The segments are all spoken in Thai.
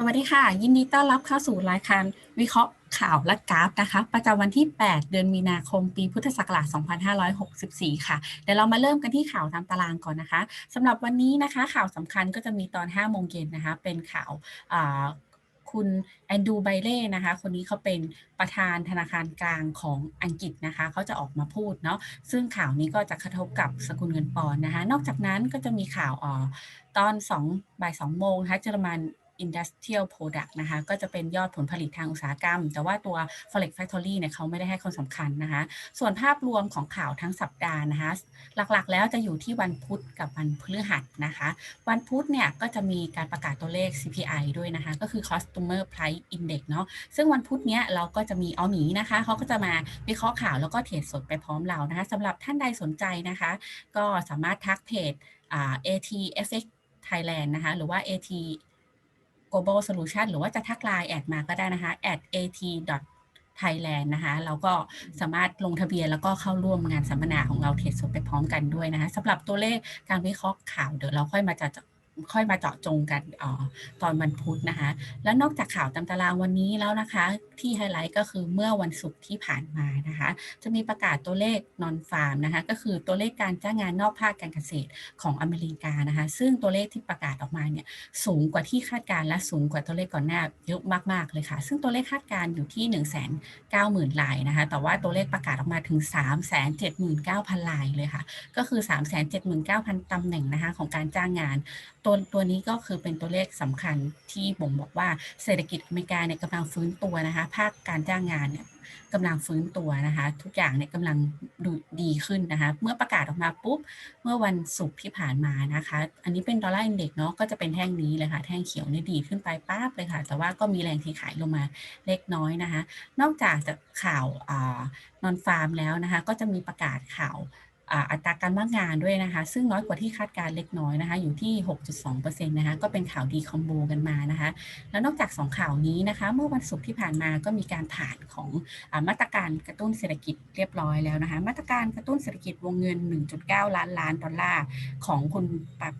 สวัสดีค่ะ ยินดีต้อนรับเข้าสู่รายการวิเคราะห์ข่าวและกราฟนะคะ ประจำวันที่ 8 เดือนมีนาคม ปีพุทธศักราช 2564 ค่ะ เดี๋ยวเรามาเริ่มกันที่ข่าวตามตารางก่อนนะคะสำหรับวันนี้นะคะ ข่าวสำคัญก็จะมีตอน 5 โมงเย็นนะคะ เป็นข่าวคุณแอนดูไบเล่นะคะ คนนี้เขาเป็นประธานธนาคารกลางของอังกฤษนะคะ เขาจะออกมาพูดเนาะ ซึ่งข่าวนี้ก็จะกระทบกับสกุลเงินปอนด์นะคะ นอกจากนั้นก็จะมีข่าวอ่อตอน2บ่าย2โมงนะคะเยอรมัน Industrial Product นะคะก็จะเป็นยอดผลผลิตทางอุตสาหกรรม แต่ว่าตัว Forex Factory เนี่ยเขาไม่ได้ให้ความสำคัญนะคะ ส่วนภาพรวมของข่าวทั้งสัปดาห์นะคะหลักๆ แล้วจะอยู่ที่วันพุธกับวันพฤหัสนะคะ วันพุธเนี่ยก็จะมีการประกาศตัวเลข CPI ด้วยนะคะ ก็คือ Customer Price Index เนาะซึ่งวันพุธเนี้ยเราก็จะมีเอาหมีนะคะเขาก็จะมาวิเคราะห์ข่าวแล้วก็เทรดสดไปพร้อมเรานะคะสำหรับท่านใดสนใจนะคะ ก็สามารถทักเพจ ATFX Thailand นะคะ หรือว่า AT global solution หรือว่าจะทักไลน์แอดมาก็ได้นะคะ at at Thailand นะคะเราก็สามารถลงทะเบียนแล้วก็เข้าร่วมงานสัมมนาของเราเทรดสดไปพร้อมกันด้วยนะคะสำหรับตัวเลขการวิเคราะห์ข่าวเดี๋ยวเราค่อยมาจัด ค่อยมาเจาะจงกันออตอนวันพุธนะคะ แล้วนอกจากข่าวตามตารางวันนี้แล้วนะคะ ที่ไฮไลท์ก็คือเมื่อวันศุกร์ที่ผ่านมานะคะ จะมีประกาศตัวเลขนอนฟาร์มนะคะ ก็คือตัวเลขการจ้างงานนอกภาคการเกษตรของอเมริกานะคะ ซึ่งตัวเลขที่ประกาศออกมาเนี่ยสูงกว่าที่คาดการและสูงกว่าตัวเลขก่อนหน้าเยอะมากๆเลยค่ะ ซึ่งตัวเลขคาดการอยู่ที่ 1 9 0 0 0 0รายนะคะ แต่ว่าตัวเลขประกาศออกมาถึง 3 7 9 0 0 0รายเลยค่ะ ก็คือ 3 7 9 0 0 0ตำแหน่งนะคะของการจ้างงานตวตัวนี้ก็คือเป็นตัวเลขสำคัญที่บ่งบอกว่าเศรษฐกิจอเมริกาเนี่ยกำลังฟื้นตัวนะคะ ภาคการจ้างงานเนี่ยกำลังฟื้นตัวนะคะ ทุกอย่างเนี่ยกำลังดูดีขึ้นนะคะ เมื่อประกาศออกมาปุ๊บ เมื่อวันศุกร์ที่ผ่านมานะคะ อันนี้เป็นดอลลาร์อินเด็กเนาะก็จะเป็นแท่งนี้เลยค่ะ แท่งเขียวเนี่ยดีขึ้นไปป๊าบเลยค่ะ แต่ว่าก็มีแรงที่ขายลงมาเล็กน้อยนะคะ นอกจากจะข่าวอนอนฟาร์มแล้วนะคะ ก็จะมีประกาศข่าว อัตราการว่างงานด้วยนะคะ ซึ่งน้อยกว่าที่คาดการเล็กน้อยนะคะ อยู่ที่ 6.2%นะคะ ก็เป็นข่าวดีคอมโบกันมานะคะ แล้วนอกจาก 2 ข่าวนี้นะคะ เมื่อวันศุกร์ที่ผ่านมาก็มีการผ่านของอมาตรการกระตุ้นเศรษฐกิจเรียบร้อยแล้วนะคะ มาตรการกระตุ้นเศรษฐกิจวงเงิน 1.9 ล้านล้านดอลลาร์ของคุณ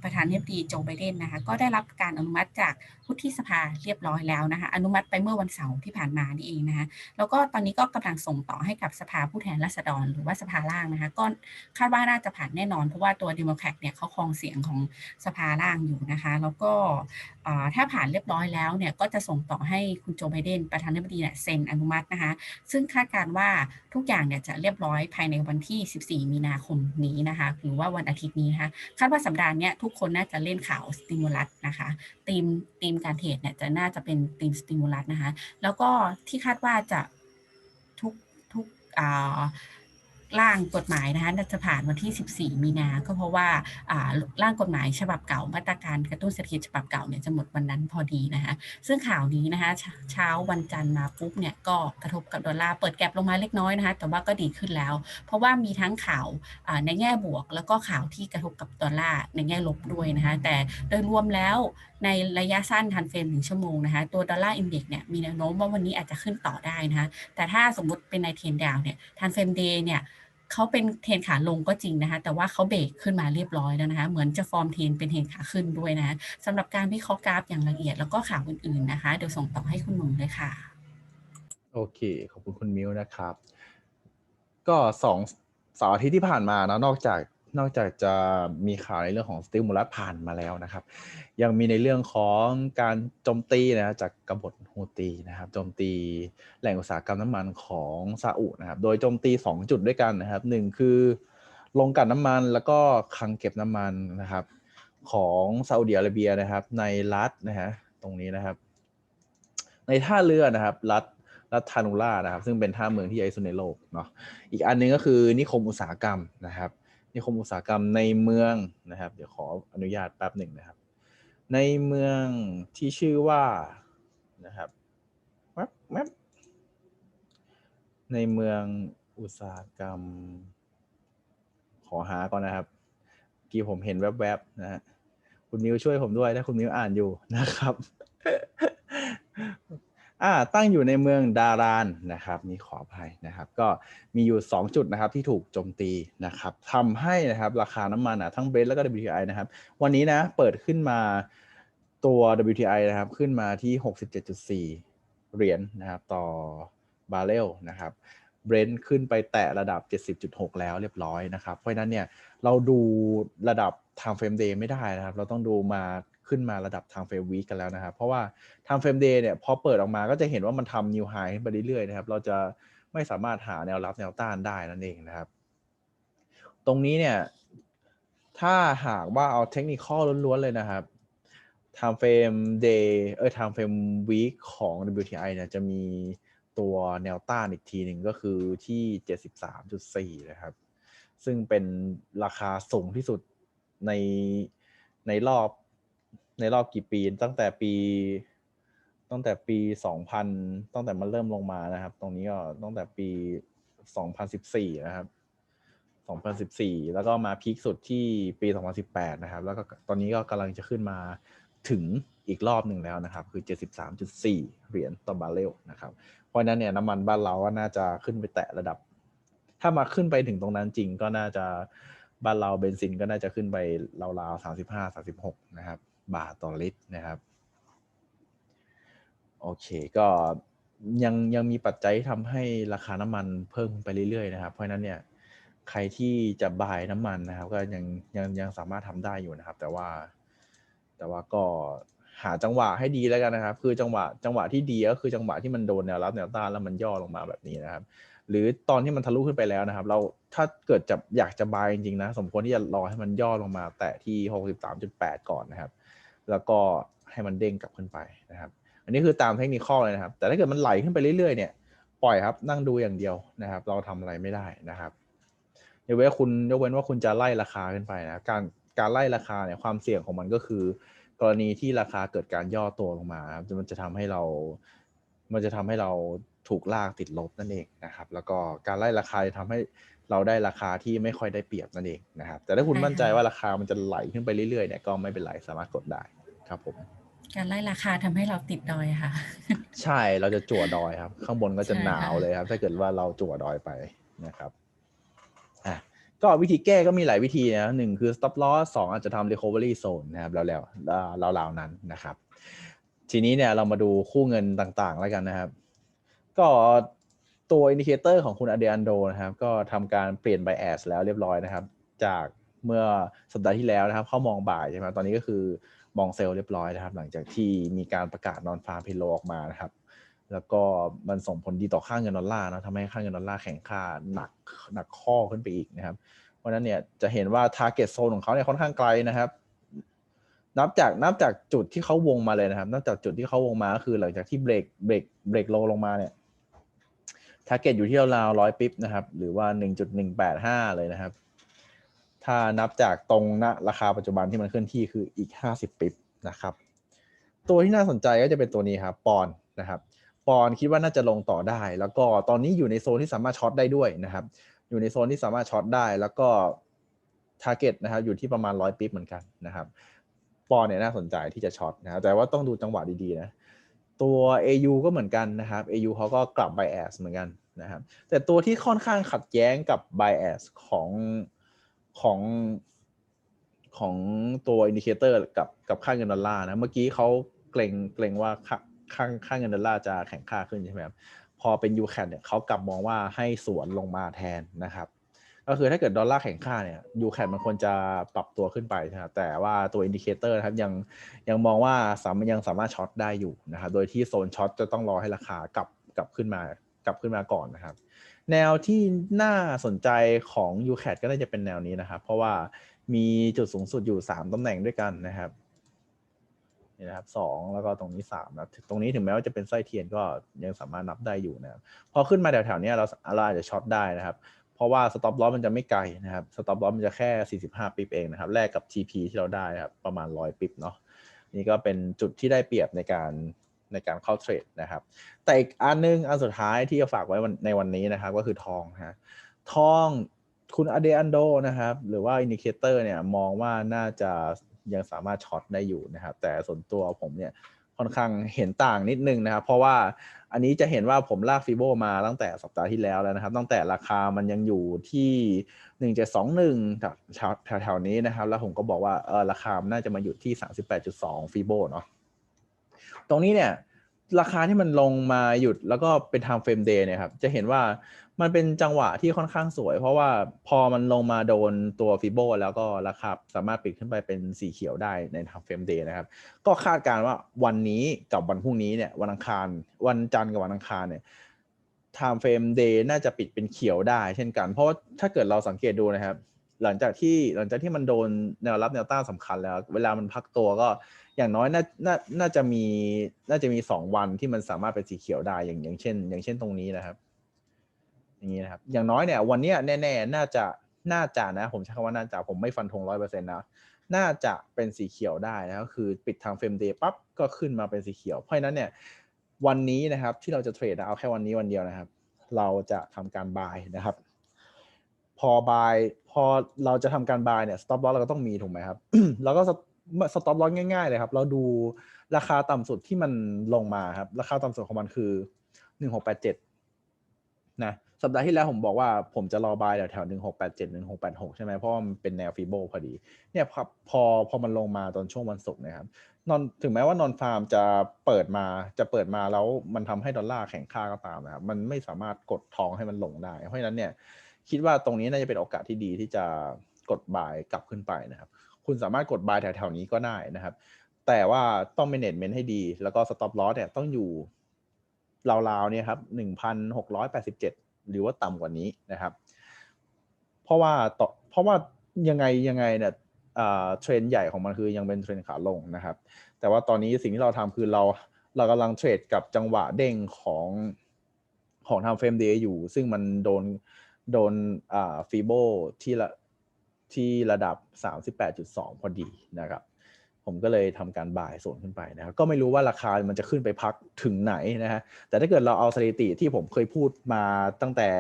ประธานาธิบดีโจไบเดนนะคะ ก็ได้รับการอนุมัติจากวุฒิสภาเรียบร้อยแล้วนะคะ อนุมัติไปเมื่อวันเสาร์ที่ผ่านมานี่เองนะคะ แล้วก็ตอนนี้ก็กำลังส่งต่อให้กับสภาผู้แทนราษฎร หรือว่าสภาล่างนะคะก็คาดว่าน่าจะผ่านแน่นอน เพราะว่าตัวเดโมแครตเนี่ยเขาครองเสียงของสภาล่างอยู่นะคะ แล้วก็ถ้าผ่านเรียบร้อยแล้วเนี่ยก็จะส่งต่อให้คุณโจไบเดนประธานาธิบดีเนี่ยเซ็นอนุมัตินะคะ ซึ่งคาดการว่าทุกอย่างเนี่ยจะเรียบร้อยภายในวันที่ 14 มีนาคมนี้นะคะ หรือว่าวันอาทิตย์นี้นะคะคาดว่าสัปดาห์นี้ทุกคนน่าจะเล่นข่าวสติมูลัสนะคะทีมทีมการเทรดเนี่ยจะน่าจะเป็นทีมสติมูลัสนะคะ แล้วก็ที่คาดว่าจะทุกทุกอ่า ร่างกฎหมายนะคะจะผ่านวันที่ 14 มีนา ก็เพราะว่าร่างกฎหมายฉบับเก่ามาตรการกระตุ้นเศรษฐกิจฉบับเก่าเนี่ยจะหมดวันนั้นพอดีนะคะซึ่งข่าวนี้นะคะเช้าวันจันทร์มาปุ๊บเนี่ยก็กระทบกับดอลลาร์เปิดแก็บลงมาเล็กน้อยนะคะแต่ว่าก็ดีขึ้นแล้ว เพราะว่ามีทั้งข่าวในแง่บวก แล้วก็ข่าวที่กระทบกับดอลลาร์ในแง่ลบด้วยนะคะแต่โดยรวมแล้วในระยะสั้นทันเฟรมหนึ่งชั่วโมงนะคะตัวดอลลาร์อินเด็กซ์เนี่ยมีแนวโน้มว่าวันนี้อาจจะขึ้นต่อได้นะคะแต่ถ้าสมมติเป็นในเทรนดาวเนี่ยทันเฟรมเดย์เนี่ย เขาเป็นเทนขาลงก็จริงนะคะ แต่ว่าเขาเบรกขึ้นมาเรียบร้อยแล้วนะคะ เหมือนจะฟอร์มเทนเป็นเทนขาขึ้นด้วยนะสำหรับการวิเคราะห์กราฟอย่างละเอียดแล้วก็ข่าวอื่นๆนะคะ เดี๋ยวส่งต่อให้คุณหนุ่มเลยค่ะ โอเค ขอบคุณคุณมิวนะครับ ก็สองสาร์อาทิตย์ที่ผ่านมานะนอกจาก นอกจากจะมีข่าวในเรื่องของสติมูลัสผ่านมาแล้วนะครับ ยังมีในเรื่องของการโจมตีนะจากกบฏฮูตีนะครับโจมตีแหล่งอุตสาหกรรมน้ำมันของซาอุนะครับ โดยโจมตี 2 จุดด้วยกันนะครับหนึ่งคือลงกันน้ำมันแล้วก็คลังเก็บน้ำมันนะครับ ของซาอุดิอาระเบียนะครับ ในรัฐนะฮะตรงนี้นะครับ ในท่าเรือนะครับ รัฐรัฐทานุล่านะครับ ซึ่งเป็นท่าเมืองที่ใหญ่สุดในโลกเนาะอีกอันนึงก็คือนิคมอุตสาหกรรมนะครับ นิคมอุตสาหกรรมในเมืองนะครับ เดี๋ยวขออนุญาตแป๊บหนึ่งนะครับ ในเมืองที่ชื่อว่านะครับแวบแวบในเมืองอุตสาหกรรม ขอหาก่อนนะครับ กี่ผมเห็นแวบๆนะฮะคุณมิวช่วยผมด้วยถ้าคุณมิวอ่านอยู่นะครับ อ่าตั้งอยู่ในเมืองดารานนะครับมีขออภัยนะครับ ก็มีอยู่ 2 จุดนะครับที่ถูกโจมตีนะครับทำให้นะครับราคาน้ำมันอะทั้งเบรนแล้วก็ WTI นะครับ วันนี้นะเปิดขึ้นมาตัว WTI นะครับขึ้นมาที่ 67.4 เหรียญนะครับต่อบาร์เรลนะครับเบรนท์ขึ้นไปแตะระดับ 70.6 แล้วเรียบร้อยนะครับ เพราะฉะนั้นเนี่ยเราดูระดับ time frame day ไม่ได้นะครับ เราต้องดูมา ขึ้นมาระดับ time frame week กันแล้วนะครับ เพราะว่า time frame day เนี่ยพอเปิดออกมาก็จะเห็นว่ามันทำ new high ขึ้นไปเรื่อยๆนะครับ เราจะไม่สามารถหาแนวรับแนวต้านได้นั่นเองนะครับ ตรงนี้เนี่ย ถ้าหากว่าเอาเทคนิคล้วนๆเลยนะครับ time frame day เออ time frame week ของ WTI เนี่ยจะมีตัวแนวต้านอีกทีหนึ่งก็คือที่ 73.4 นะครับ ซึ่งเป็นราคาสูงที่สุดในในรอบ ในรอบกี่ปีตั้งแต่ปี ตั้งแต่ปี 2000 ตั้งแต่มันเริ่มลงมานะครับ ตรงนี้ก็ตั้งแต่ปี 2014 นะครับ 2014 แล้วก็มาพีคสุดที่ปี 2018 นะครับ แล้วก็ตอนนี้ก็กำลังจะขึ้นมาถึงอีกรอบหนึ่งแล้วนะครับ คือ 73.4 เหรียญต่อบาร์เรลนะครับ เพราะนั้นเนี่ยน้ำมันบ้านเราก็น่าจะขึ้นไปแตะระดับ ถ้ามาขึ้นไปถึงตรงนั้นจริงก็น่าจะบ้านเราเบนซินก็น่าจะขึ้นไปราวๆ35 36นะครับ บาทต่อลิตรนะครับโอเคก็ยังยังมีปัจจัยที่ทำให้ราคาน้ำมันเพิ่มขึ้นไปเรื่อยๆนะครับ เพราะฉะนั้นเนี่ยใครที่จะบายน้ำมันนะครับ ก็ยังยังยังสามารถทำได้อยู่นะครับ แต่ว่า แต่ว่าก็หาจังหวะให้ดีแล้วกันนะครับ คือจังหวะจังหวะที่ดีก็คือจังหวะที่มันโดนแนวรับแนวต้านแล้วมันย่อลงมาแบบนี้นะครับ หรือตอนที่มันทะลุขึ้นไปแล้วนะครับ เราถ้าเกิดจะอยากจะบายจริงๆนะ สมควรที่จะรอให้มันย่อลงมา แตะที่ 63.8 ก่อนนะครับ แล้วก็ให้มันเด้งกลับขึ้นไปนะครับ อันนี้คือตามเทคนิคเลยนะครับ แต่ถ้าเกิดมันไหลขึ้นไปเรื่อยๆเนี่ยปล่อยครับนั่งดูอย่างเดียวนะครับ เราทำอะไรไม่ได้นะครับยกเว้นคุณยกเว้นว่าคุณจะไล่ราคาขึ้นไปนะการการไล่ราคาเนี่ยความเสี่ยงของมันก็คือ กรณีที่ราคาเกิดการย่อตัวลงมาครับมันจะทำให้เรา มันจะทำให้เราถูกลากติดลบนั่นเองนะครับ แล้วก็การไล่ราคาจะทำให้เราได้ราคาที่ไม่ค่อยได้เปรียบนั่นเองนะครับ แต่ถ้าคุณมั่นใจว่าราคามันจะไหลขึ้นไปเรื่อยๆเนี่ยก็ไม่เป็นไรสามารถกดได้ ครับผมการไล่ราคาทำให้เราติดดอยค่ะ ใช่เราจะจั่วดอยครับ ข้างบนก็จะใช่หนาวค่ะเลยครับ ถ้าเกิดว่าเราจั่วดอยไปนะครับอะก็วิธีแก้ก็มีหลายวิธีนะหนึ่งคือ stop loss สองอาจจะทำ recovery zone นะครับแล้วแล้วแล้วราวๆนั้นนะครับ ทีนี้เนี่ยเรามาดูคู่เงินต่างๆ แล้วกันนะครับ ก็ตัวอินดิเคเตอร์ของคุณอเดอันโดนะครับ ก็ทำการเปลี่ยน bias แล้วเรียบร้อยนะครับ จากเมื่อสัปดาห์ที่แล้วนะครับ เขามองบ่ายใช่ไหมตอนนี้ก็คือ มองเซลล์เรียบร้อยนะครับ หลังจากที่มีการประกาศนอนฟาร์มพิโลออกมานะครับ แล้วก็มันส่งผลดีต่อค่าเงินดอลลาร์นะทำให้ค่าเงินดอลลาร์แข็งค่าหนักหนักข้อขึ้นไปอีกนะครับ เพราะนั้นเนี่ยจะเห็นว่า target zone ของเขาเนี่ยค่อนข้างไกลนะครับนับจากนับจากจุดที่เขาวงมาเลยนะครับนับจากจุดที่เขาวงมาก็คือหลังจากที่เบรกเบรกเบรกโลลงมาเนี่ย target อยู่ที่ราวร้อยปิ๊บนะครับ หรือว่า 1.185 เลยนะครับ ถ้านับจากตรงณราคาปัจจุบันที่มันเคลื่อนที่คืออีก 50ปิบนะครับ ตัวที่น่าสนใจก็จะเป็นตัวนี้ครับปอนนะครับปอนคิดว่าน่าจะลงต่อได้ แล้วก็ตอนนี้อยู่ในโซนที่สามารถช็อตได้ด้วยนะครับ อยู่ในโซนที่สามารถช็อตได้ แล้วก็ target นะครับอยู่ที่ประมาณร้อยปิบเหมือนกันนะครับ ปอนเนี่ยน่าสนใจที่จะช็อตนะครับแต่ว่าต้องดูจังหวะดีๆนะตัว AU ก็เหมือนกันนะครับ AU เขาก็กลับ bias เหมือนกันนะครับ แต่ตัวที่ค่อนข้างขัดแย้งกับ bias ของ ของของตัวอินดิเคเตอร์กับกับค่าเงินดอลลาร์นะ เมื่อกี้เขาเกรงเกรงว่าค่าค่าค่าเงินดอลลาร์จะแข็งค่าขึ้นใช่ไหมครับพอเป็น u c a เนี่ยเขากลับมองว่าให้สวนลงมาแทนนะครับก็คือถ้าเกิดดอลลาร์แข็งค่าเนี่ย u c a มันควรจะปรับตัวขึ้นไปนะครับแต่ว่าตัวอินดิเคเตอร์นะครับยังยังมองว่าสามยังสามารถช็อตได้อยู่นะครับโดยที่โซนช็อตจะต้องรอให้ราคากลับกลับขึ้นมา กลับขึ้นมาก่อนนะครับ แนวที่น่าสนใจของ u c a ก็น่าจะเป็นแนวนี้นะครับ เพราะว่ามีจุดสูงสุดอยู่ 3ตำแหน่งด้วยกันนะครับนี่นะครับสองแล้วก็ตรงนี้3นะตรงนี้ถึงแม้ว่าจะเป็นไส้เทียนก็ยังสามารถนับได้อยู่นะครับพอขึ้นมาแถวๆนี้เราเราอาจจะช็อตได้นะครับ เพราะว่าสต็อปลอสมันจะไม่ไกลนะครับสต็อปลอสมันจะแค่ 45 ปิบเองนะครับแลกกับ TP ที่เราได้นะครับประมาณ 100 ปิบเนาะนี่ก็เป็นจุดที่ได้เปรียบในการ ในการเข้าเทรดนะครับ แต่อีกอันนึงอันสุดท้ายที่จะฝากไว้ในวันนี้นะครับ ก็คือทองฮะทองคุณอเดอันโดนะครับ หรือว่าอินดิเคเตอร์เนี่ยมองว่าน่าจะยังสามารถช็อตได้อยู่นะครับ แต่ส่วนตัวผมเนี่ยค่อนข้างเห็นต่างนิดนึงนะครับ เพราะว่าอันนี้จะเห็นว่าผมลากฟิโบมาตั้งแต่สัปดาห์ที่แล้วแล้วนะครับ ตั้งแต่ราคามันยังอยู่ที่หนึ่งเจ็ดสองหนึ่งแถวแถวๆนี้นะครับ แล้วผมก็บอกว่าเออราคามันน่าจะมาอยู่ที่สามสิบแปดจุดสองฟิโบเนาะ ตรงนี้เนี่ยราคาที่มันลงมาหยุดแล้วก็เป็น time frame day เนี่ยครับจะเห็นว่ามันเป็นจังหวะที่ค่อนข้างสวย เพราะว่าพอมันลงมาโดนตัวฟิโบแล้วก็ราคาสามารถปิดขึ้นไปเป็นสีเขียวได้ใน time frame day นะครับ ก็คาดการณ์ว่าวันนี้กับวันพรุ่งนี้เนี่ยวันอังคารวันจันทร์กับวันอังคารเนี่ย time frame day น่าจะปิดเป็นเขียวได้ เช่นกัน เพราะว่าถ้าเกิดเราสังเกตดูนะครับ หลังจากที่หลังจากที่มันโดนแนวรับแนวต้านสำคัญแล้ว เวลามันพักตัวก็ อย่างน้อยน่าน่าน่าจะมีน่าจะมีสองวันที่มันสามารถเป็นสีเขียวได้อย่างอย่างเช่น อย่างเช่นตรงนี้นะครับ อย่างนี้นะครับ อย่างน้อยเนี่ยวันเนี้ยแน่ๆน่าจะน่าจะนะ ผมใช้คำว่าน่าจะผมไม่ฟันธงร้อยเปอร์เซ็นต์นะน่าจะเป็นสีเขียวได้นะก็คือปิดทางเฟรมเดย์ปั๊บก็ขึ้นมาเป็นสีเขียวเพราะฉะนั้นเนี่ยวันนี้นะครับที่เราจะเทรดนะเอาแค่วันนี้วันเดียวนะครับ เราจะทำการบายนะครับ พอบายพอเราจะทำการบายเนี่ย stop loss เราก็ต้องมีถูกไหมครับ แล้วก็ stop loss ง่ายๆเลยครับ เราดูราคาต่ำสุดที่มันลงมาครับ ราคาต่ำสุดของมันคือหนึ่งหกแปดเจ็ดนะสัปดาห์ที่แล้วผมบอกว่าผมจะรอบายแถวแถวหนึ่งหกแปดเจ็ดหนึ่งหกแปดหกใช่ไหมเพราะมันเป็นแนวฟีโบพอดี เนี่ยพอพอพอมันลงมาตอนช่วงวันศุกร์นะครับนอนถึงแม้ว่านอนฟาร์มจะเปิดมาจะเปิดมาแล้วมันทำให้ดอลลาร์แข็งค่าก็ตามนะครับมันไม่สามารถกดทองให้มันลงได้ เพราะฉะนั้นเนี่ยคิดว่าตรงนี้น่าจะเป็นโอกาสที่ดีที่จะกดบายกลับขึ้นไปนะครับ คุณสามารถกดบายแถวๆนี้ก็ได้นะครับ แต่ว่าต้อง management ให้ดี แล้วก็ stop loss เนี่ยต้องอยู่ราวๆเนี่ยครับหนึ่งพันหกร้อยแปดสิบเจ็ดหรือว่าต่ำกว่านี้นะครับ เพราะว่าต่อเพราะว่ายังไงยังไงเนี่ยเทรนด์ใหญ่ของมันคือยังเป็นเทรนด์ขาลงนะครับ แต่ว่าตอนนี้สิ่งที่เราทำคือเราเรากำลังเทรดกับจังหวะเด้งของของทำเฟรมเดย์อยู่ ซึ่งมันโดนโดนอ่าฟีโบที่ละ ที่ระดับ 38.2 พอดีนะครับ ผมก็เลยทำการบ่ายส่วนขึ้นไปนะครับก็ไม่รู้ว่าราคามันจะขึ้นไปพักถึงไหนนะฮะแต่ถ้าเกิดเราเอาสถิติที่ผมเคยพูดมาตั้งแต่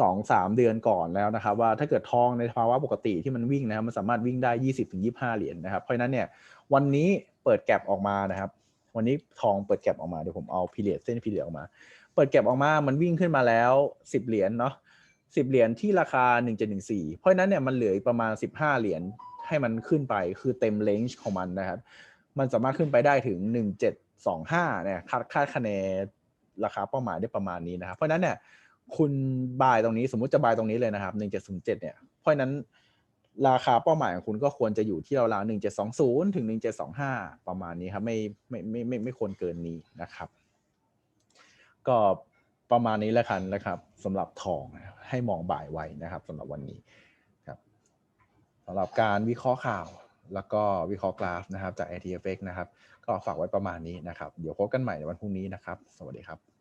สองสามเดือนก่อนแล้วนะครับ ว่าถ้าเกิดทองในภาวะปกติที่มันวิ่งนะครับมันสามารถวิ่งได้20-25เหรียญนะครับ เพราะฉะนั้นเนี่ยวันนี้เปิดแก็บออกมานะครับ วันนี้ทองเปิดแก็บออกมาเดี๋ยวผมเอาพีเรียดเส้นพีเรียดออกมา เปิดแก็บออกมามันวิ่งขึ้นมาแล้ว10เหรียญเนาะ 10เหรียญที่ราคา1714เพราะฉะนั้นเนี่ยมันเหลืออีกประมาณ15เหรียญให้มันขึ้นไปคือเต็มเลนจ์ของมันนะครับ มันสามารถขึ้นไปได้ถึง1725เจ็ดสองห้าเนี่ยคาดคาดคะเนนราคาเป้าหมายได้ประมาณนี้นะครับ เพราะฉะนั้นเนี่ยคุณบายตรงนี้สมมุติจะบายตรงนี้เลยนะครับ1707เจ็ดศูนย์เจ็ดเนี่ยเพราะฉะนั้นราคาเป้าหมายของคุณก็ควรจะอยู่ที่ราวๆ1720ถึง1725ประมาณนี้ครับไม่ไม่ไม่ไม่ไม่ควรเกินนี้นะครับ ก็ ประมาณนี้แล้วกันนะครับสำหรับทองให้มองบ่ายไว้นะครับสำหรับวันนี้ครับสำหรับการวิเคราะห์ข่าว แล้วก็วิเคราะห์กราฟนะครับจาก ATFX นะครับ ก็ฝากไว้ประมาณนี้นะครับ เดี๋ยวพบกันใหม่ในวันพรุ่งนี้นะครับ สวัสดีครับ